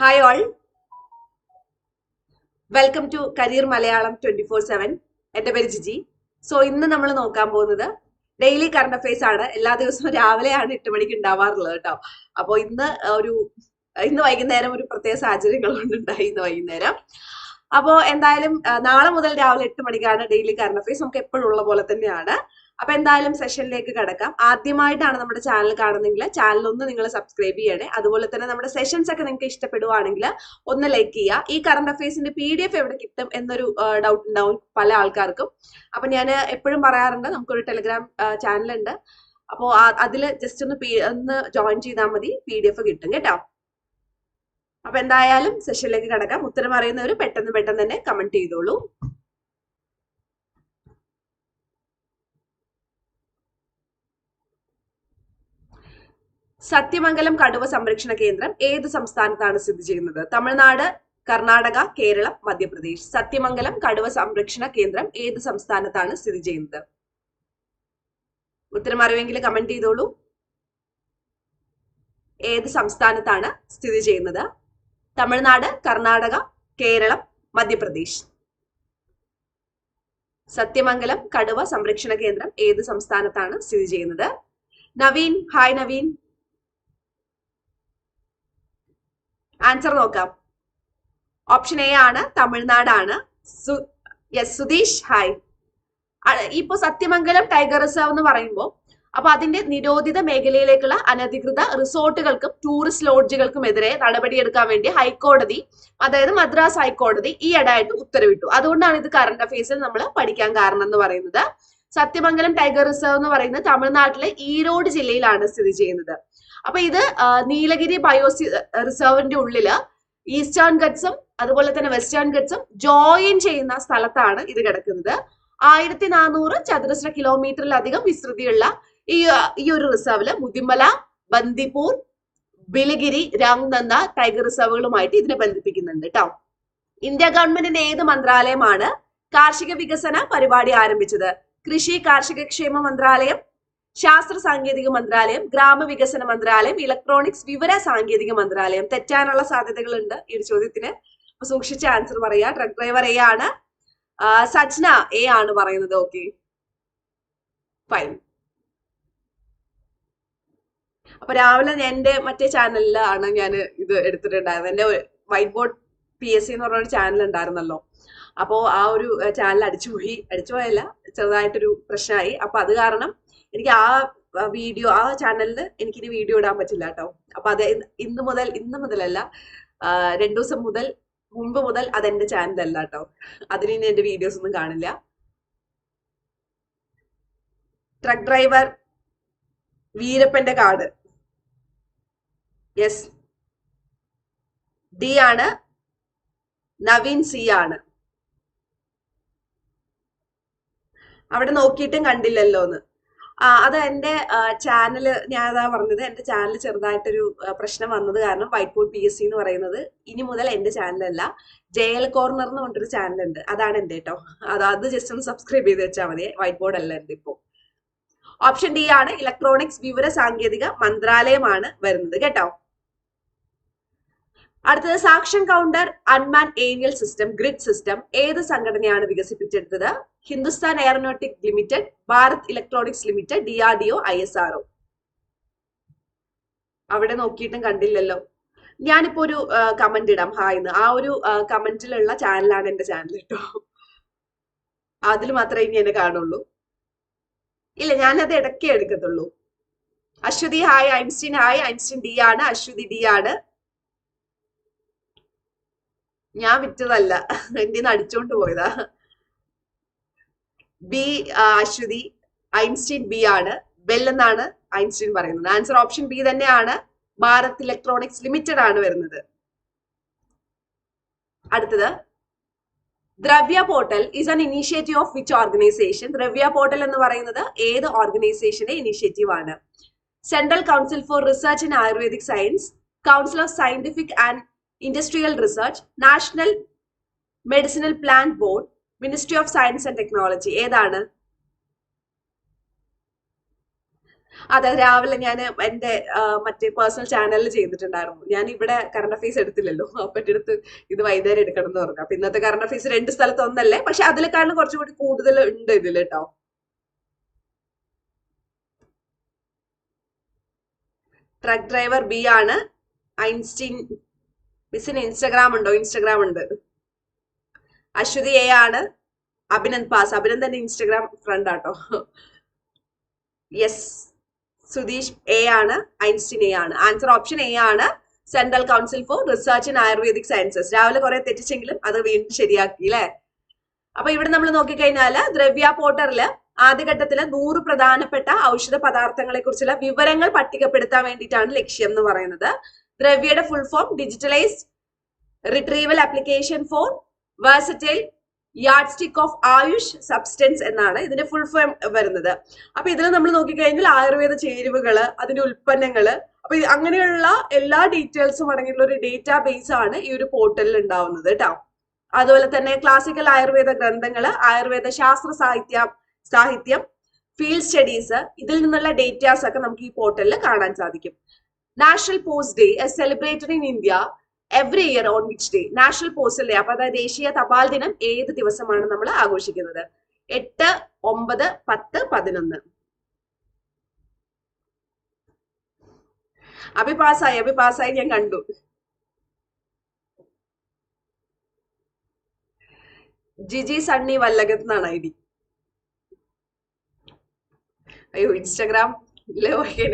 Hi all welcome to career Malayalam twenty four seven എന്റെ പേര് Jiji. So ഇന്ന് നമ്മൾ നോക്കാൻ പോകുന്നത് ഡെയിലി കറണ്ട് അഫയേഴ്സ് ആണ്. എല്ലാ ദിവസവും രാവിലെയാണ് എട്ട് മണിക്ക് ഉണ്ടാവാറുള്ളത് കേട്ടോ. അപ്പോൾ ഇന്ന് ഒരു ഇന്ന് വൈകുന്നേരം ഒരു പ്രത്യേക സാഹചര്യങ്ങൾ കൊണ്ടുണ്ടായി ഇന്ന് വൈകുന്നേരം. അപ്പോൾ എന്തായാലും നാളെ മുതൽ രാവിലെ എട്ട് മണിക്കാണ് ഡെയിലി കറണ്ട് അഫയേഴ്സ് നമുക്ക് എപ്പോഴും ഉള്ള പോലെ തന്നെയാണ്. അപ്പൊ എന്തായാലും സെഷനിലേക്ക് കടക്കാം. ആദ്യമായിട്ടാണ് നമ്മുടെ ചാനൽ കാണുന്നെങ്കിൽ ചാനൽ ഒന്ന് നിങ്ങൾ സബ്സ്ക്രൈബ് ചെയ്യണേ. അതുപോലെ തന്നെ നമ്മുടെ സെഷൻസ് ഒക്കെ നിങ്ങൾക്ക് ഇഷ്ടപ്പെടുവാണെങ്കിൽ ഒന്ന് ലൈക്ക് ചെയ്യുക. ഈ കറണ്ട് അഫയേഴ്സിന്റെ പി ഡി എഫ് എവിടെ കിട്ടും എന്നൊരു ഡൗട്ട് ഉണ്ടാവും പല ആൾക്കാർക്കും. അപ്പൊ ഞാൻ എപ്പോഴും പറയാറുണ്ട് നമുക്കൊരു ടെലിഗ്രാം ചാനൽ ഉണ്ട്. അപ്പോൾ അതിൽ ജസ്റ്റ് ഒന്ന് ഒന്ന് ജോയിൻ ചെയ്താൽ മതി. പി ഡി എഫ് കിട്ടും കേട്ടോ. അപ്പൊ എന്തായാലും സെഷനിലേക്ക് കടക്കാം. ഉത്തരം അറിയുന്നവർ പെട്ടെന്ന് പെട്ടെന്ന് തന്നെ കമന്റ് ചെയ്തോളൂ. സത്യമംഗലം കടുവ സംരക്ഷണ കേന്ദ്രം ഏത് സംസ്ഥാനത്താണ് സ്ഥിതി ചെയ്യുന്നത്? തമിഴ്നാട് കർണാടക കേരളം മധ്യപ്രദേശ്. സത്യമംഗലം കടുവ സംരക്ഷണ കേന്ദ്രം ഏത് സംസ്ഥാനത്താണ് സ്ഥിതി ചെയ്യുന്നത്? ഉത്തരം അറിയുമെങ്കിൽ കമന്റ് ചെയ്തോളൂ. ഏത് സംസ്ഥാനത്താണ് സ്ഥിതി ചെയ്യുന്നത്? തമിഴ്നാട് കർണാടക കേരളം മധ്യപ്രദേശ്. സത്യമംഗലം കടുവ സംരക്ഷണ കേന്ദ്രം ഏത് സംസ്ഥാനത്താണ് സ്ഥിതി ചെയ്യുന്നത്? നവീൻ. ഹായ് നവീൻ. ആൻസർ നോക്കാം. ഓപ്ഷൻ എ ആണ് തമിഴ്നാടാണ്. യെസ് സുധീഷ് ഹായ് ഇപ്പോ ഇപ്പൊ സത്യമംഗലം ടൈഗർ റിസർവ് എന്ന് പറയുമ്പോൾ അപ്പൊ അതിന്റെ നിരോധിത മേഖലയിലേക്കുള്ള അനധികൃത റിസോർട്ടുകൾക്കും ടൂറിസ്റ്റ് ലോഡ്ജുകൾക്കും എതിരെ നടപടിയെടുക്കാൻ വേണ്ടി ഹൈക്കോടതി അതായത് മദ്രാസ് ഹൈക്കോടതി ഈ ഇടയായിട്ട് ഉത്തരവിട്ടു. അതുകൊണ്ടാണ് ഇത് കറണ്ട് അഫയേഴ്സിൽ നമ്മൾ പഠിക്കാൻ കാരണം എന്ന് പറയുന്നത്. സത്യമംഗലം ടൈഗർ റിസർവ് എന്ന് പറയുന്നത് തമിഴ്നാട്ടിലെ ഈരോഡ് ജില്ലയിലാണ് സ്ഥിതി ചെയ്യുന്നത്. അപ്പൊ ഇത് നീലഗിരി ബയോസി റിസർവിന്റെ ഉള്ളിൽ ഈസ്റ്റേൺ ഗഡ്സും അതുപോലെ തന്നെ വെസ്റ്റേൺ ഗഡ്സും ജോയിൻ ചെയ്യുന്ന സ്ഥലത്താണ് ഇത് കിടക്കുന്നത്. ആയിരത്തി നാനൂറ് ചതുരശ്ര കിലോമീറ്ററിലധികം വിസ്തൃതിയുള്ള ഈ ഈ ഒരു റിസർവിൽ മുതിമല ബന്ദിപ്പൂർ ബിലഗിരി രാംനന്ദ ടൈഗർ റിസർവുകളുമായിട്ട് ഇതിനെ ബന്ധിപ്പിക്കുന്നുണ്ട് കേട്ടോ ഇന്ത്യ ഗവൺമെന്റിന്റെ ഏത് മന്ത്രാലയമാണ് കാർഷിക വികസന പരിപാടി ആരംഭിച്ചത്? കൃഷി കാർഷിക ക്ഷേമ മന്ത്രാലയം ശാസ്ത്ര സാങ്കേതിക മന്ത്രാലയം ഗ്രാമവികസന മന്ത്രാലയം ഇലക്ട്രോണിക്സ് വിവര സാങ്കേതിക മന്ത്രാലയം. തെറ്റാനുള്ള സാധ്യതകളുണ്ട് ഈ ഒരു ചോദ്യത്തിന്. സൂക്ഷിച്ച ആൻസർ പറയാ ട്രക്ക് ഡ്രൈവർ എ ആണ്. സജ്ന എ ആണ് പറയുന്നത്. ഓക്കെ ഫൈൻ അപ്പൊ രാവിലെ എന്റെ മറ്റേ ചാനലിലാണ് ഞാൻ ഇത് എടുത്തിട്ടുണ്ടായിരുന്നത്. എന്റെ white board P S C എന്ന് പറഞ്ഞ ഒരു ചാനൽ ഉണ്ടായിരുന്നല്ലോ. അപ്പോ ആ ഒരു ചാനൽ അടിച്ചുപോയി. അടിച്ചുപോയല്ല ചെറുതായിട്ടൊരു പ്രശ്നമായി. അപ്പൊ അത് കാരണം എനിക്ക് ആ വീഡിയോ ആ ചാനലിൽ എനിക്കിനി വീഡിയോ ഇടാൻ പറ്റില്ല കേട്ടോ. അപ്പൊ അത് ഇന്ന് മുതൽ ഇന്ന് മുതലല്ല രണ്ടു ദിവസം മുതൽ മുമ്പ് മുതൽ അത് എന്റെ ചാനലല്ല കേട്ടോ. അതിന് എന്റെ വീഡിയോസ് ഒന്നും കാണില്ല. ട്രക്ക് ഡ്രൈവർ വീരപ്പന്റെ കാർഡ് യെസ് ഡി ആണ്. നവീൻ സി ആണ്. അവിടെ നോക്കിയിട്ടും കണ്ടില്ലല്ലോ എന്ന് അത് എന്റെ ചാനൽ ഞാൻ അതാ പറഞ്ഞത്. എന്റെ ചാനൽ ചെറുതായിട്ടൊരു പ്രശ്നം വന്നത് കാരണം white board P S C എന്ന് പറയുന്നത് ഇനി മുതൽ എന്റെ ചാനലല്ല ജെ എൽ കോർണർ എന്ന് പറഞ്ഞിട്ടൊരു ചാനലുണ്ട് അതാണ് എന്റെ കേട്ടോ അത് അത് ജസ്റ്റ് ഒന്ന് സബ്സ്ക്രൈബ് ചെയ്ത് വെച്ചാൽ മതി. വൈറ്റ് ബോർഡ് അല്ല എന്റെ ഇപ്പോ. ഓപ്ഷൻ ഡി ആണ് ഇലക്ട്രോണിക്സ് വിവര സാങ്കേതിക മന്ത്രാലയമാണ് വരുന്നത്. കേട്ടോ? അടുത്തത് Saksham counter unman aerial system grid system ഏത് സംഘടനയാണ് വികസിപ്പിച്ചെടുത്തത്? Hindustan Aeronautic Limited Bharat Electronics Limited D R D O I S R O അവിടെ നോക്കിയിട്ടും കണ്ടില്ലല്ലോ. ഞാനിപ്പോ ഒരു കമന്റ് ഇടാം. ഹായ്ന്ന് ആ ഒരു കമന്റിലുള്ള ചാനലാണ് എന്റെ ചാനൽ കേട്ടോ അതിൽ മാത്രമേ ഇനി എന്നെ കാണുള്ളൂ. ഇല്ല ഞാനത് ഇടയ്ക്കേ എടുക്കത്തുള്ളൂ. Aswathy hi Einstein hi Einstein D ആണ്. അശ്വതി ഡി ആണ്. ഞാൻ വിറ്റതല്ല. എന്റെ നിന്ന് അടിച്ചോണ്ട് പോയതാ. ബി അശ്വതി ഐൻസ്റ്റീൻ ബി ആണ്. ബെൽ എന്നാണ് ഐൻസ്റ്റീൻ പറയുന്നത്. ആൻസർ ഓപ്ഷൻ ബി തന്നെയാണ്. ഭാരത് ഇലക്ട്രോണിക്സ് ലിമിറ്റഡ് ആണ് വരുന്നത്. അടുത്തത്. Dravya portal is an initiative of which organisation Dravya portal എന്ന് പറയുന്നത് ഏത് ഓർഗനൈസേഷന്റെ ഇനീഷ്യേറ്റീവ് ആണ്. Central Council for Research in Ayurvedic Science Council of Scientific and Industrial Research National Medicinal Plan Board Ministry of Science and Technology ഏതാണ്? അതെ രാവിലെ ഞാൻ എന്റെ മറ്റേ പേഴ്സണൽ ചാനലിൽ ചെയ്തിട്ടുണ്ടായിരുന്നു. ഞാൻ ഇവിടെ കറണ്ട് അഫയേഴ്സ് എടുത്തില്ലല്ലോ. അപ്പൊ എന്റെ അടുത്ത് ഇത് വൈകുന്നേരം എടുക്കണം എന്ന് പറഞ്ഞു. അപ്പൊ ഇന്നത്തെ കറണ്ട് അഫയേഴ്സ് രണ്ട് സ്ഥലത്ത് ഒന്നല്ലേ? പക്ഷെ അതിലേക്കാളും കുറച്ചുകൂടി കൂടുതൽ ഉണ്ട് ഇതിൽ കേട്ടോ. ട്രക്ക് ഡ്രൈവർ ബി ആണ്. ഐൻസ്റ്റീൻ മിസ്സിന് ഇൻസ്റ്റഗ്രാം ഉണ്ടോ? ഇൻസ്റ്റഗ്രാം ഉണ്ട്. അശ്വതി എ ആണ്. അഭിനന്ദ് പാസ് അഭിനന്ദന്റെ ഇൻസ്റ്റാഗ്രാം ഫ്രണ്ട് ആട്ടോ. യെസ് സുധീഷ് എ ആണ്. ഐൻസ്റ്റീൻ എ ആണ്. ആൻസർ ഓപ്ഷൻ എ ആണ്. Central Council for Research in Ayurvedic Sciences രാവിലെ കുറെ തെറ്റിച്ചെങ്കിലും അത് വീണ്ടും ശരിയാക്കി അല്ലെ അപ്പൊ ഇവിടെ നമ്മൾ നോക്കിക്കഴിഞ്ഞാൽ ദ്രവ്യ പോർട്ടറിൽ ആദ്യഘട്ടത്തിൽ നൂറ് പ്രധാനപ്പെട്ട ഔഷധ പദാർത്ഥങ്ങളെ കുറിച്ചുള്ള വിവരങ്ങൾ പട്ടികപ്പെടുത്താൻ വേണ്ടിയിട്ടാണ് ലക്ഷ്യം എന്ന് പറയുന്നത്. ദ്രവ്യയുടെ full form digitalised retrieval application for versatile yardstick of Ayush substance എന്നാണ് ഇതിന്റെ ഫുൾ ഫോം വരുന്നത്. അപ്പൊ ഇതിൽ നമ്മൾ നോക്കിക്കഴിഞ്ഞാൽ ആയുർവേദ ചേരുവകൾ അതിന്റെ ഉൽപ്പന്നങ്ങൾ അപ്പൊ അങ്ങനെയുള്ള എല്ലാ ഡീറ്റെയിൽസും അടങ്ങിയിട്ടുള്ള ഒരു ഡേറ്റാ ബേസ് ആണ് ഈ ഒരു പോർട്ടലിൽ ഉണ്ടാവുന്നത് കേട്ടോ. അതുപോലെ തന്നെ ക്ലാസിക്കൽ ആയുർവേദ ഗ്രന്ഥങ്ങൾ ആയുർവേദ ശാസ്ത്ര സാഹിത്യ സാഹിത്യം ഫീൽഡ് സ്റ്റഡീസ് ഇതിൽ നിന്നുള്ള ഡേറ്റാസ് ഒക്കെ നമുക്ക് ഈ പോർട്ടലിൽ കാണാൻ സാധിക്കും. National post day celebrated in India every year on which day national postal day അപ്പൊ അതായത് ദേശീയ തപാൽ ദിനം ഏത് ദിവസമാണ് നമ്മൾ ആഘോഷിക്കുന്നത്? എട്ട് ഒമ്പത് പത്ത് പതിനൊന്ന്. അഭി പാസ്സായി അഭി പാസ്സായി ഞാൻ കണ്ടു. ജിജി സണ്ണി വല്ലകത്ത് നിന്നാണ് ഐ ഡി. അയ്യോ ഇൻസ്റ്റാഗ്രാമിൽ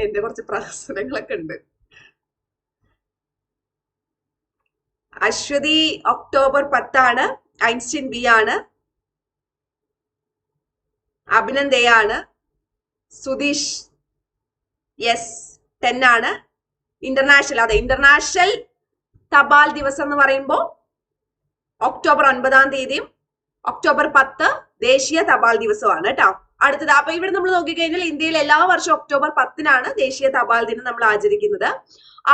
എന്റെ കുറച്ച് പ്രഹസനങ്ങളൊക്കെ ഉണ്ട്. അശ്വതി ഒക്ടോബർ പത്താണ് ഐൻസ്റ്റീൻ ബി ആണ് അഭിനന്ദ് എ ആണ് സുധീഷ് യെസ് ടെൻ ആണ് ഇന്റർനാഷണൽ അതെ ഇന്റർനാഷണൽ തപാൽ ദിവസം എന്ന് പറയുമ്പോൾ ഒക്ടോബർ ഒൻപതാം തീയതിയും ഒക്ടോബർ പത്ത് ദേശീയ തപാൽ ദിവസമാണ് കേട്ടോ. അടുത്തത്. അപ്പൊ ഇവിടെ നമ്മൾ നോക്കിക്കഴിഞ്ഞാൽ ഇന്ത്യയിൽ എല്ലാ വർഷവും ഒക്ടോബർ പത്തിനാണ് ദേശീയ തപാൽ ദിനം നമ്മൾ ആചരിക്കുന്നത്.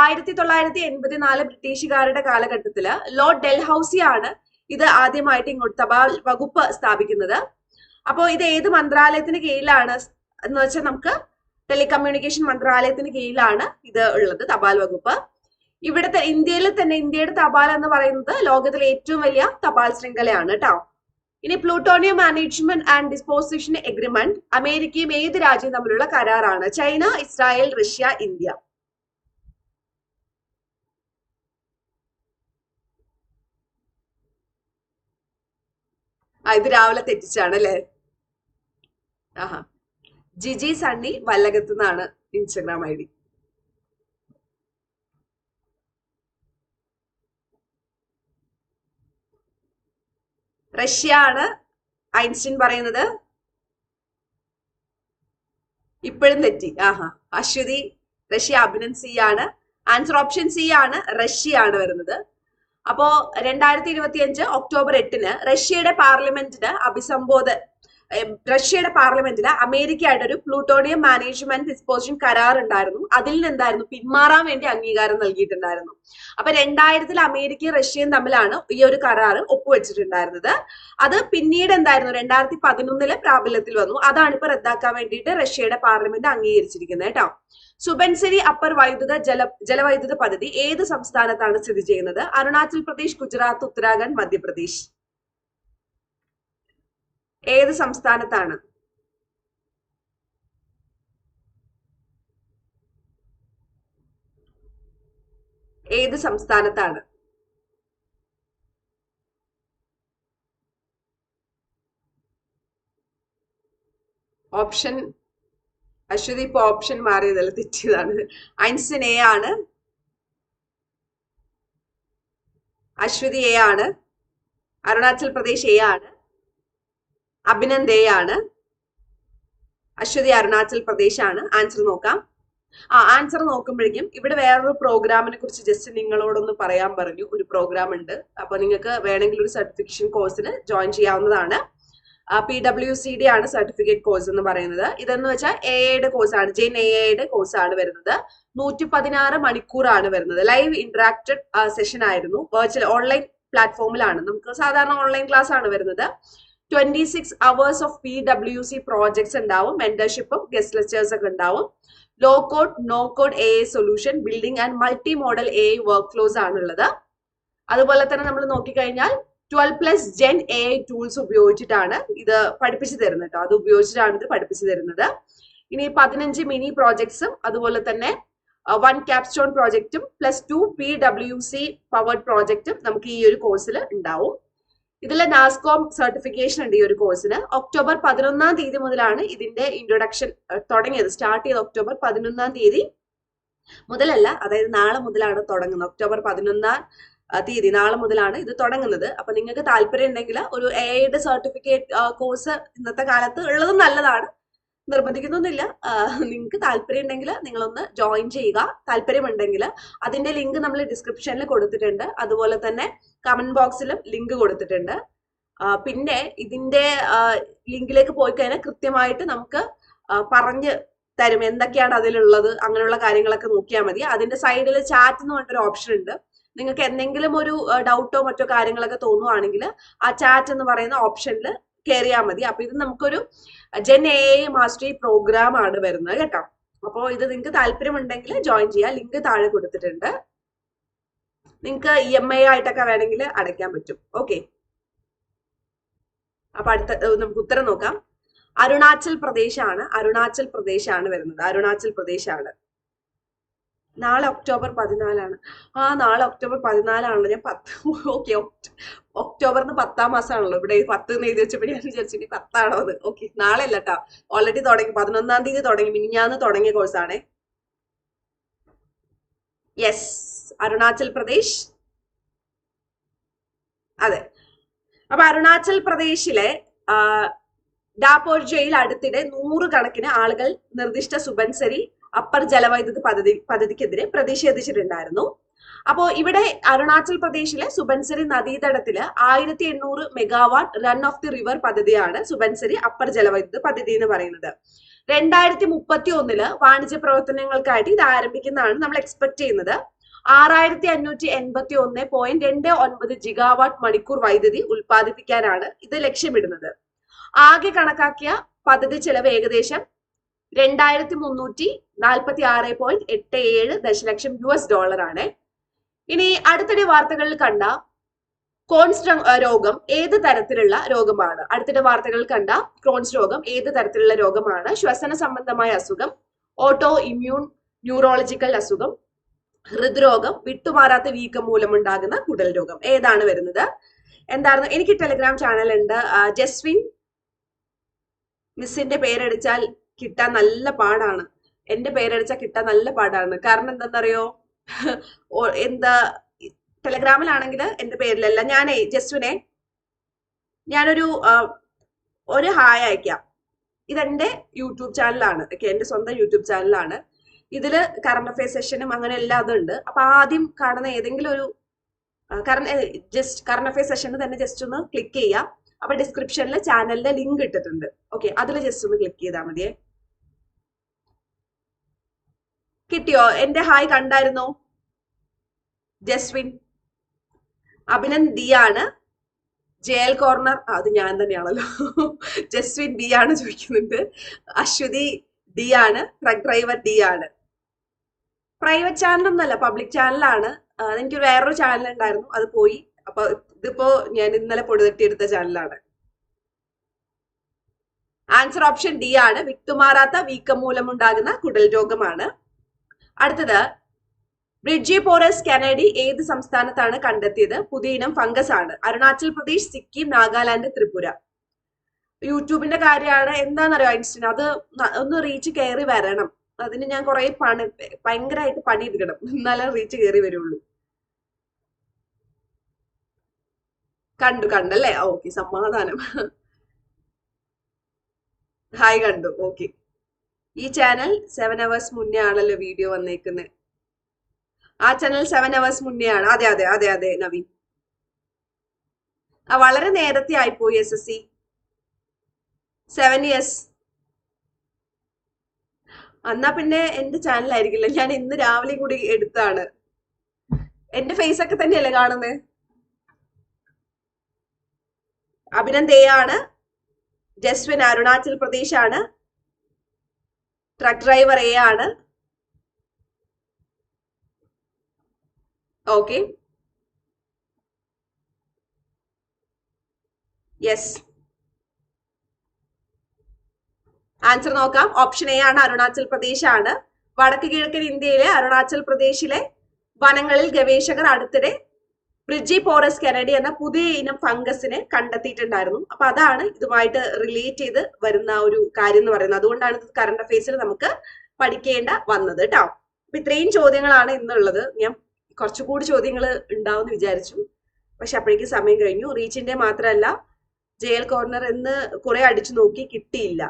ആയിരത്തി തൊള്ളായിരത്തി എൺപത്തിനാല് ബ്രിട്ടീഷുകാരുടെ കാലഘട്ടത്തിൽ ലോർഡ് ഡെൽഹൌസി ആണ് ഇത് ആദ്യമായിട്ട് ഇങ്ങോട്ട് തപാൽ വകുപ്പ് സ്ഥാപിക്കുന്നത്. അപ്പോൾ ഇത് ഏത് മന്ത്രാലയത്തിന് കീഴിലാണ്? എന്ന് വെച്ചാൽ നമുക്ക് ടെലികമ്മ്യൂണിക്കേഷൻ മന്ത്രാലയത്തിന് കീഴിലാണ് ഇത് ഉള്ളത് തപാൽ വകുപ്പ്. ഇവിടുത്തെ ഇന്ത്യയിൽ തന്നെ ഇന്ത്യയുടെ തപാൽ എന്ന് പറയുന്നത് ലോകത്തിലെ ഏറ്റവും വലിയ തപാൽ ശൃംഖലയാണ് കേട്ടോ ഇനി plutonium management and disposition agreement അമേരിക്കയും ഏത് രാജ്യവും തമ്മിലുള്ള കരാറാണ്. China Israel Russia India. ആ ഇത് രാവിലെ തെറ്റിച്ചാണ് അല്ലേ? ആഹാ. ജിജി സണ്ണി വല്ലകത്ത് നിന്നാണ് ഇൻസ്റ്റഗ്രാം ഐ ഡി. റഷ്യ ആണ് ഐൻസ്റ്റീൻ പറയുന്നത്. ഇപ്പോഴും തെറ്റി. ആഹാ. അശ്വതി റഷ്യ അഭിനന്ദ് സി ആണ്. ആൻസർ ഓപ്ഷൻ സി ആണ്. റഷ്യ ആണ് വരുന്നത്. അപ്പോ രണ്ടായിരത്തി ഇരുപത്തി അഞ്ച് ഒക്ടോബർ എട്ടിന് റഷ്യയുടെ പാർലമെന്റിന് അഭിസംബോധ ഏം, റഷ്യയുടെ പാർലമെന്റിൽ അമേരിക്കയായിട്ട് ഒരു പ്ലൂട്ടോണിയം മാനേജ്മെന്റ് ഡിസ്പോസിഷൻ കരാർ ഉണ്ടായിരുന്നു. അതിൽ നിന്ന് എന്തായിരുന്നു പിന്മാറാൻ വേണ്ടി അംഗീകാരം നൽകിയിട്ടുണ്ടായിരുന്നു. അപ്പൊ രണ്ടായിരത്തിൽ അമേരിക്കയും റഷ്യയും തമ്മിലാണ് ഈ ഒരു കരാർ ഒപ്പുവെച്ചിട്ടുണ്ടായിരുന്നത്. അത് പിന്നീട് എന്തായിരുന്നു? രണ്ടായിരത്തി പതിനൊന്നിൽ പ്രാബല്യത്തിൽ വന്നു. അതാണ് ഇപ്പൊ റദ്ദാക്കാൻ വേണ്ടിയിട്ട് റഷ്യയുടെ പാർലമെന്റ് അംഗീകരിച്ചിരിക്കുന്നത് കേട്ടോ. സുബൻസരി അപ്പർ വൈദ്യുത ജല ജലവൈദ്യുത പദ്ധതി ഏത് സംസ്ഥാനത്താണ് സ്ഥിതി ചെയ്യുന്നത്? അരുണാചൽ പ്രദേശ് ഗുജറാത്ത് ഉത്തരാഖണ്ഡ് മധ്യപ്രദേശ്. ഏത് സംസ്ഥാനത്താണ്? ഏത് സംസ്ഥാനത്താണ്? ഓപ്ഷൻ അശ്വതി ഇപ്പൊ ഓപ്ഷൻ മാറിയതല്ല തെറ്റിയതാണ്. ഐൻസ്റ്റീൻ എ ആണ്. അശ്വതി എ ആണ്. അരുണാചൽ പ്രദേശ് എ ആണ്. അഭിനന്ദ് എ ആണ് അശ്വതി അരുണാചൽ പ്രദേശ് ആണ് ആൻസർ നോക്കാം. ആ ആൻസർ നോക്കുമ്പോഴേക്കും ഇവിടെ വേറൊരു പ്രോഗ്രാമിനെ കുറിച്ച് ജസ്റ്റ് നിങ്ങളോടൊന്ന് പറയാൻ പറഞ്ഞു. ഒരു പ്രോഗ്രാം ഉണ്ട്. അപ്പൊ നിങ്ങൾക്ക് വേണമെങ്കിൽ ഒരു സർട്ടിഫിക്കേഷൻ കോഴ്സിന് ജോയിൻ ചെയ്യാവുന്നതാണ്. പി ഡബ്ല്യു സി ഡി ആണ് സർട്ടിഫിക്കറ്റ് കോഴ്സ് എന്ന് പറയുന്നത്. ഇതെന്ന് വെച്ചാൽ എ ഐയുടെ കോഴ്സാണ് ജെയിൻ എ ഐയുടെ കോഴ്സാണ് വരുന്നത്. നൂറ്റി പതിനാറ് മണിക്കൂറാണ് വരുന്നത്. ലൈവ് ഇന്ററാക്റ്റഡ് സെഷൻ ആയിരുന്നു. വെർച്വൽ ഓൺലൈൻ പ്ലാറ്റ്ഫോമിലാണ് നമുക്ക് സാധാരണ ഓൺലൈൻ ക്ലാസ് ആണ് വരുന്നത്. Twenty six hours of P W C projects ഉണ്ടാവും. മെന്റർഷിപ്പും ഗസ്റ്റ് ലെക്ചേഴ്സ് ഒക്കെ ഉണ്ടാവും. Low code no code A solution building and multimodal A workflows ആണുള്ളത്. അതുപോലെ തന്നെ നമ്മൾ നോക്കിക്കഴിഞ്ഞാൽ twelve plus gen A tools ഉപയോഗിച്ചിട്ടാണ് ഇത് പഠിപ്പിച്ചു തരുന്നത് കേട്ടോ അത് ഉപയോഗിച്ചിട്ടാണ് ഇത് പഠിപ്പിച്ചു തരുന്നത്. ഇനി പതിനഞ്ച് മിനി പ്രോജക്ട്സും അതുപോലെ തന്നെ one capstone പ്രോജക്റ്റും plus two P W C powered പ്രോജക്റ്റും നമുക്ക് ഈ ഒരു കോഴ്സിൽ ഉണ്ടാവും. ഇതിൽ നാസ്കോം സർട്ടിഫിക്കേഷൻ ഉണ്ട് ഈ ഒരു കോഴ്സിന് ഒക്ടോബർ പതിനൊന്നാം തീയതി മുതലാണ് ഇതിന്റെ ഇൻട്രൊഡക്ഷൻ തുടങ്ങിയത്. സ്റ്റാർട്ട് ചെയ്ത് ഒക്ടോബർ പതിനൊന്നാം തീയതി മുതലല്ല അതായത് നാളെ മുതലാണ് തുടങ്ങുന്നത്. ഒക്ടോബർ പതിനൊന്നാം തീയതി നാളെ മുതലാണ് ഇത് തുടങ്ങുന്നത്. അപ്പൊ നിങ്ങൾക്ക് താല്പര്യം ഉണ്ടെങ്കിൽ ഒരു എയുടെ സർട്ടിഫിക്കറ്റ് കോഴ്സ് ഇന്നത്തെ കാലത്ത് ഉള്ളതും നല്ലതാണ്. നിർബന്ധിക്കുന്നൊന്നുമില്ല. നിങ്ങൾക്ക് താല്പര്യം ഉണ്ടെങ്കിൽ നിങ്ങളൊന്ന് ജോയിൻ ചെയ്യുക. താല്പര്യമുണ്ടെങ്കിൽ അതിന്റെ ലിങ്ക് നമ്മൾ ഡിസ്ക്രിപ്ഷനിൽ കൊടുത്തിട്ടുണ്ട്. അതുപോലെ തന്നെ കമന്റ് ബോക്സിലും ലിങ്ക് കൊടുത്തിട്ടുണ്ട്. പിന്നെ ഇതിന്റെ ലിങ്കിലേക്ക് പോയി കഴിഞ്ഞാൽ കൃത്യമായിട്ട് നമുക്ക് പറഞ്ഞ് തരും. എന്തൊക്കെയാണ് അതിലുള്ളത് അങ്ങനെയുള്ള കാര്യങ്ങളൊക്കെ നോക്കിയാൽ മതി. അതിന്റെ സൈഡിൽ ചാറ്റ് എന്ന് പറഞ്ഞൊരു ഓപ്ഷൻ ഉണ്ട്. നിങ്ങൾക്ക് എന്തെങ്കിലും ഒരു ഡൗട്ടോ മറ്റോ കാര്യങ്ങളൊക്കെ തോന്നുവാണെങ്കിൽ ആ ചാറ്റ് എന്ന് പറയുന്ന ഓപ്ഷനിൽ കയറിയാൽ മതി. അപ്പൊ ഇത് നമുക്കൊരു ജെൻ എ മാസ്റ്ററി പ്രോഗ്രാം ആണ് വരുന്നത് കേട്ടോ. അപ്പോൾ ഇത് നിങ്ങൾക്ക് താല്പര്യമുണ്ടെങ്കിൽ ജോയിൻ ചെയ്യാം. ലിങ്ക് താഴെ കൊടുത്തിട്ടുണ്ട്. നിങ്ങൾക്ക് ഇ എം ഐ ആയിട്ടൊക്കെ വേണമെങ്കിൽ അടയ്ക്കാൻ പറ്റും. ഓക്കെ അപ്പൊ അടുത്ത നമുക്ക് ഉത്തരം നോക്കാം. അരുണാചൽ പ്രദേശാണ് അരുണാചൽ പ്രദേശാണ് വരുന്നത്. അരുണാചൽ പ്രദേശാണ്. നാളെ ഒക്ടോബർ പതിനാലാണ്. ആ നാളെ ഒക്ടോബർ പതിനാലാണല്ലോ. ഞാൻ പത്ത് ഓക്കെ ഒക്ടോബറിന് പത്താം മാസമാണല്ലോ. ഇവിടെ പത്ത് എന്ന് എഴുതി വെച്ചപ്പോൾ ഞാൻ വിചാരിച്ചു ഇനി പത്താണോ അത് ഓക്കെ നാളെ അല്ല കേട്ടോ ഓൾറെഡി തുടങ്ങി. പതിനൊന്നാം തീയതി തുടങ്ങി. മിനിഞ്ഞാന്ന് തുടങ്ങിയ കോഴ്സാണേ യെസ് അരുണാചൽ പ്രദേശ്? അതെ. അപ്പൊ അരുണാചൽ പ്രദേശിലെ ഡാപ്പോർജയിൽ അടുത്തിടെ നൂറുകണക്കിന് ആളുകൾ നിർദ്ദിഷ്ട സുബൻസരി അപ്പർ ജലവൈദ്യുത പദ്ധതി പദ്ധതിക്കെതിരെ പ്രതിഷേധിച്ചിട്ടുണ്ടായിരുന്നു. അപ്പോ ഇവിടെ അരുണാചൽ പ്രദേശിലെ സുബൻസരി നദീതടത്തിൽ ആയിരത്തി എണ്ണൂറ് megawatt run of the river പദ്ധതിയാണ് സുബൻസരി അപ്പർ ജലവൈദ്യുത പദ്ധതി എന്ന് പറയുന്നത്. രണ്ടായിരത്തി മുപ്പത്തി ഒന്നിൽ വാണിജ്യ പ്രവർത്തനങ്ങൾക്കായിട്ട് ഇത് ആരംഭിക്കുന്നതാണ് നമ്മൾ എക്സ്പെക്ട് ചെയ്യുന്നത്. ആറായിരത്തി അഞ്ഞൂറ്റി എൺപത്തി ഒന്ന് പോയിന്റ് രണ്ട് ഒൻപത് ജിഗാവാട്ട് മണിക്കൂർ വൈദ്യുതി ഉൽപ്പാദിപ്പിക്കാനാണ് ഇത് ലക്ഷ്യമിടുന്നത്. ആകെ കണക്കാക്കിയ പദ്ധതി ചെലവ് ഏകദേശം രണ്ടായിരത്തി മുന്നൂറ്റി നാൽപ്പത്തി ആറ് പോയിന്റ് എട്ട് ഏഴ് ദശലക്ഷം യു എസ് ഡോളർ ആണ് ഇനി അടുത്തിടെ വാർത്തകളിൽ കണ്ട ക്രോൺസ് രോഗം ഏത് തരത്തിലുള്ള രോഗമാണ്? അടുത്തിടെ വാർത്തകളിൽ കണ്ട ക്രോൺസ് രോഗം ഏത് തരത്തിലുള്ള രോഗമാണ്? ശ്വസന സംബന്ധമായ അസുഖം ഓട്ടോ ഇമ്മ്യൂൺ ന്യൂറോളജിക്കൽ അസുഖം ഹൃദ്രോഗം വിട്ടുമാറാത്ത വീക്കം മൂലമുണ്ടാകുന്ന കുടൽ രോഗം. ഏതാണ് വരുന്നത്? എന്തായിരുന്നു? എനിക്ക് ടെലിഗ്രാം ചാനൽ ഉണ്ട്. ജസ്വിൻ മിസ്സിന്റെ പേരടിച്ചാൽ കിട്ടാൻ നല്ല പാടാണ്. എന്റെ പേരടിച്ചാൽ കിട്ടാൻ നല്ല പാടാണ്. കാരണം എന്താണെന്നറിയോ? എന്താ ടെലഗ്രാമിലാണെങ്കിൽ എന്റെ പേരിലല്ല. ഞാനേ ജസ്വിനെ ഞാനൊരു ഒരു ഹായ് അയക്കാം. ഇതെന്റെ യൂട്യൂബ് ചാനലാണ് ഓക്കെ എന്റെ സ്വന്തം യൂട്യൂബ് ചാനലാണ് ഇതിൽ കറണ്ട് അഫയർ സെഷനും അങ്ങനെ എല്ലാം അതുണ്ട്. അപ്പൊ ആദ്യം കാണുന്ന ഏതെങ്കിലും ഒരു ജസ്റ്റ് കറണ്ട് അഫയർ സെഷന് തന്നെ ജസ്റ്റ് ഒന്ന് ക്ലിക്ക് ചെയ്യാം. അപ്പൊ ഡിസ്ക്രിപ്ഷനിൽ ചാനലിന്റെ ലിങ്ക് ഇട്ടിട്ടുണ്ട്. ഓക്കെ അതിൽ ജസ്റ്റ് ഒന്ന് ക്ലിക്ക് ചെയ്താൽ മതിയേ. കിട്ടിയോ? എന്റെ ഹായ് കണ്ടായിരുന്നോ? ജസ്വിൻ. ആണ്. ജയൽ കോർണർ. അത് ഞാൻ തന്നെയാണല്ലോ. ജസ്വിൻ ഡി ആണ് ചോദിക്കുന്നുണ്ട്. അശ്വതി ഡി ആണ്. ട്രക്ക് ഡ്രൈവർ ഡി ആണ്. പ്രൈവറ്റ് ചാനൽ ഒന്നല്ല പബ്ലിക് ചാനലാണ് എനിക്ക് വേറൊരു ചാനൽ ഉണ്ടായിരുന്നു അത് പോയി. അപ്പൊ ഇതിപ്പോ ഞാൻ ഇന്നലെ പൊടിതട്ടിയെടുത്ത ചാനലാണ് ആൻസർ ഓപ്ഷൻ ഡി ആണ് വിട്ടുമാറാത്ത വീക്കം മൂലമുണ്ടാകുന്ന കുടൽ രോഗമാണ്. അടുത്തത് ബ്രിഡ്ജി പോറസ് കനേഡി ഏത് സംസ്ഥാനത്താണ് കണ്ടെത്തിയത്? പുതിയ ഇനം ഫംഗസ് ആണ്. അരുണാചൽ പ്രദേശ് സിക്കിം നാഗാലാൻഡ് ത്രിപുര. യൂട്യൂബിന്റെ കാര്യമാണ് എന്താണെന്നറിയോ ഐൻസ്റ്റീൻ? അത് ഒന്ന് റീച്ച് കയറി വരണം. അതിന് ഞാൻ കുറെ പണി ഭയങ്കരമായിട്ട് പണി എടുക്കണം എന്നാലേ റീച്ച് കയറി വരുള്ളൂ. കണ്ടു കണ്ടല്ലേ? ഓക്കെ സമാധാനം. ഹായ് കണ്ടു. ഓക്കെ ഈ ചാനൽ സെവൻ അവേഴ്സ് മുന്നേ ആണല്ലോ വീഡിയോ വന്നേക്കുന്നത് ആ ചാനൽ സെവൻ അവേഴ്സ് മുന്നേ ആണ് അതെ അതെ അതെ അതെ നവീൻ. ആ വളരെ നേരത്തെ ആയിപ്പോയി S S C seven years എന്നാ പിന്നെ എന്റെ ചാനലായിരിക്കില്ല ഞാൻ ഇന്ന് രാവിലെ കൂടി എടുത്താണ്. എന്റെ ഫേസ് ഒക്കെ തന്നെയല്ലേ കാണുന്നത് അഭിനന്ദയാണ് ജസ്വിൻ അരുണാചൽ പ്രദേശ് ആണ്. ട്രക്ക് ഡ്രൈവർ എ ആണ്. ഓക്കെ യെസ് ആൻസർ നോക്കാം. ഓപ്ഷൻ എ ആണ് അരുണാചൽ പ്രദേശ് ആണ് വടക്ക് കിഴക്കൻ ഇന്ത്യയിലെ അരുണാചൽ പ്രദേശിലെ വനങ്ങളിൽ ഗവേഷകർ അടുത്തിടെ ബ്രിഡ്ജി പോറസ് കെനഡി എന്ന പുതിയ ഇനം ഫംഗസിനെ കണ്ടെത്തിയിട്ടുണ്ടായിരുന്നു. അപ്പൊ അതാണ് ഇതുമായിട്ട് റിലേറ്റ് ചെയ്ത് വരുന്ന ഒരു കാര്യം എന്ന് പറയുന്നത്. അതുകൊണ്ടാണ് ഇത് കറണ്ട് അഫയേഴ്സിൽ നമുക്ക് പഠിക്കേണ്ട വന്നത് കേട്ടോ. അപ്പൊ ഇത്രയും ചോദ്യങ്ങളാണ് ഇന്നുള്ളത്. ഞാൻ കുറച്ചുകൂടി ചോദ്യങ്ങൾ ഉണ്ടാവും എന്ന് വിചാരിച്ചു. പക്ഷെ അപ്പോഴേക്കും സമയം കഴിഞ്ഞു. റീച്ചിന്റെ മാത്രമല്ല ജയൽ കോർണർ എന്ന് കുറെ അടിച്ചു നോക്കി കിട്ടിയില്ല.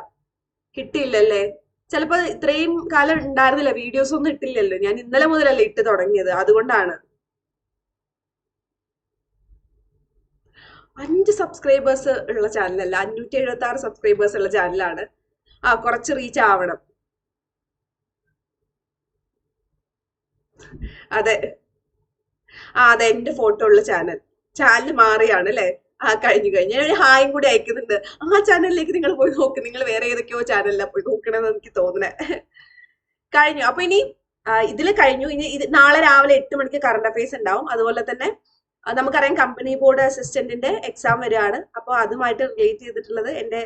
കിട്ടിയില്ലല്ലേ? ചിലപ്പോ ഇത്രയും കാലം ഉണ്ടായിരുന്നില്ല വീഡിയോസ് ഒന്നും ഇട്ടില്ലല്ലോ. ഞാൻ ഇന്നലെ മുതലല്ലേ ഇട്ട് തുടങ്ങിയത്. അതുകൊണ്ടാണ്. അഞ്ച് സബ്സ്ക്രൈബേഴ്സ് ഉള്ള ചാനലല്ല അഞ്ഞൂറ്റി എഴുപത്തി ആറ് സബ്സ്ക്രൈബേഴ്സ് ഉള്ള ചാനലാണ് ആ കുറച്ച് റീച്ച് ആവണം. അതെ. ആ അതെ എന്റെ ഫോട്ടോ ഉള്ള ചാനൽ ചാനൽ മാറിയാണ് അല്ലെ? ആ കഴിഞ്ഞു കഴിഞ്ഞു. ഞാൻ ഹായും കൂടി അയക്കുന്നുണ്ട്. ആ ചാനലിലേക്ക് നിങ്ങൾ പോയി നോക്ക്. നിങ്ങൾ വേറെ ഏതൊക്കെയോ ചാനലിലാണ് പോയി നോക്കണമെന്ന് എനിക്ക് തോന്നണേ. കഴിഞ്ഞു. അപ്പൊ ഇനി ഇതിൽ കഴിഞ്ഞു. ഇനി ഇത് നാളെ രാവിലെ എട്ട് മണിക്ക് കറണ്ട് അഫയേഴ്സ് ഉണ്ടാവും. അതുപോലെ തന്നെ നമുക്കറിയാം കമ്പനി ബോർഡ് അസിസ്റ്റന്റിന്റെ എക്സാം വരികയാണ്. അപ്പോൾ അതുമായിട്ട് റിലേറ്റ് ചെയ്തിട്ടുള്ളത് എന്റെ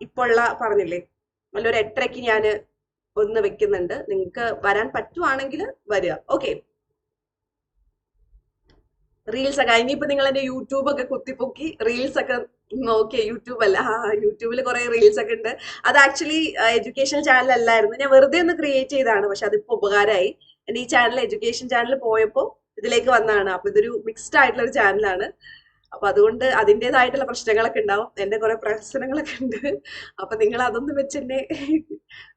ഇപ്പോഴുള്ള പറഞ്ഞില്ലേ നല്ലൊരു എട്ടരയ്ക്ക് ഞാൻ ഒന്ന് വെക്കുന്നുണ്ട്. നിങ്ങൾക്ക് വരാൻ പറ്റുവാണെങ്കിൽ വരിക. ഓക്കെ റീൽസ് ഒക്കെ. ഇനിയിപ്പോ നിങ്ങൾ എന്റെ യൂട്യൂബ് ഒക്കെ കുത്തിപ്പൊക്കി റീൽസ് ഒക്കെ നോക്കിയ യൂട്യൂബ് അല്ല. യൂട്യൂബിൽ കുറെ റീൽസ് ഒക്കെ ഉണ്ട്. അത് ആക്ച്വലി എഡ്യൂക്കേഷൻ ചാനൽ അല്ലായിരുന്നു. ഞാൻ വെറുതെ ഒന്ന് ക്രിയേറ്റ് ചെയ്താണ് പക്ഷെ അതിപ്പോ ഉപകാരമായി. എന്റെ ഈ ചാനൽ എഡ്യൂക്കേഷൻ ചാനൽ പോയപ്പോൾ ഇതിലേക്ക് വന്നതാണ്. അപ്പൊ ഇതൊരു മിക്സ്ഡ് ആയിട്ടുള്ള ഒരു ചാനലാണ് അപ്പൊ അതുകൊണ്ട് അതിന്റെതായിട്ടുള്ള പ്രശ്നങ്ങളൊക്കെ ഉണ്ടാവും. എന്റെ കുറെ പ്രശ്നങ്ങളൊക്കെ ഉണ്ട്. അപ്പൊ നിങ്ങൾ അതൊന്നും വെച്ച് എന്നെ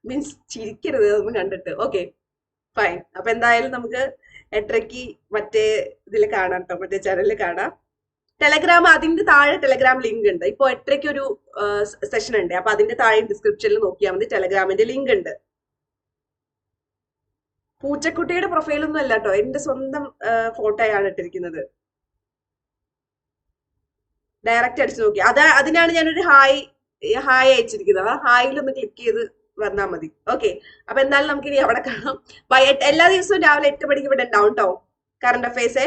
മീൻസ് ചിരിക്കരുത്. അതൊന്നും കണ്ടിട്ട്. ഓക്കെ ഫൈൻ അപ്പൊ എന്തായാലും നമുക്ക് എട്ടരയ്ക്ക് മറ്റേ ഇതിൽ കാണാം കേട്ടോ മറ്റേ ചാനലിൽ കാണാം. ടെലഗ്രാം അതിന്റെ താഴെ ടെലഗ്രാം ലിങ്ക് ഉണ്ട്. ഇപ്പൊ എട്ടരയ്ക്ക് ഒരു സെഷൻ ഉണ്ട്. അപ്പൊ അതിന്റെ താഴെ ഡിസ്ക്രിപ്ഷനിൽ നോക്കിയാൽ മതി ടെലഗ്രാമിന്റെ ലിങ്ക് ഉണ്ട്. പൂച്ചക്കുട്ടിയുടെ പ്രൊഫൈലൊന്നും അല്ല കേട്ടോ എന്റെ സ്വന്തം ഫോട്ടോയാണ് ഇട്ടിരിക്കുന്നത്. ഡയറക്റ്റ് അടിച്ചു നോക്കി. അത് അതിനാണ് ഞാനൊരു ഹായ് ഹായ് അയച്ചിരിക്കുന്നത്. ആ ഹായിൽ ഒന്ന് ക്ലിക്ക് ചെയ്ത് വന്നാൽ മതി. ഓക്കെ അപ്പൊ എന്തായാലും നമുക്ക് ഇനി അവിടെ കാണാം. എല്ലാ ദിവസവും രാവിലെ എട്ട് മണിക്ക് ഇവിടെ ഉണ്ടാവും കേട്ടോ കറണ്ട് അഫയേഴ്സേ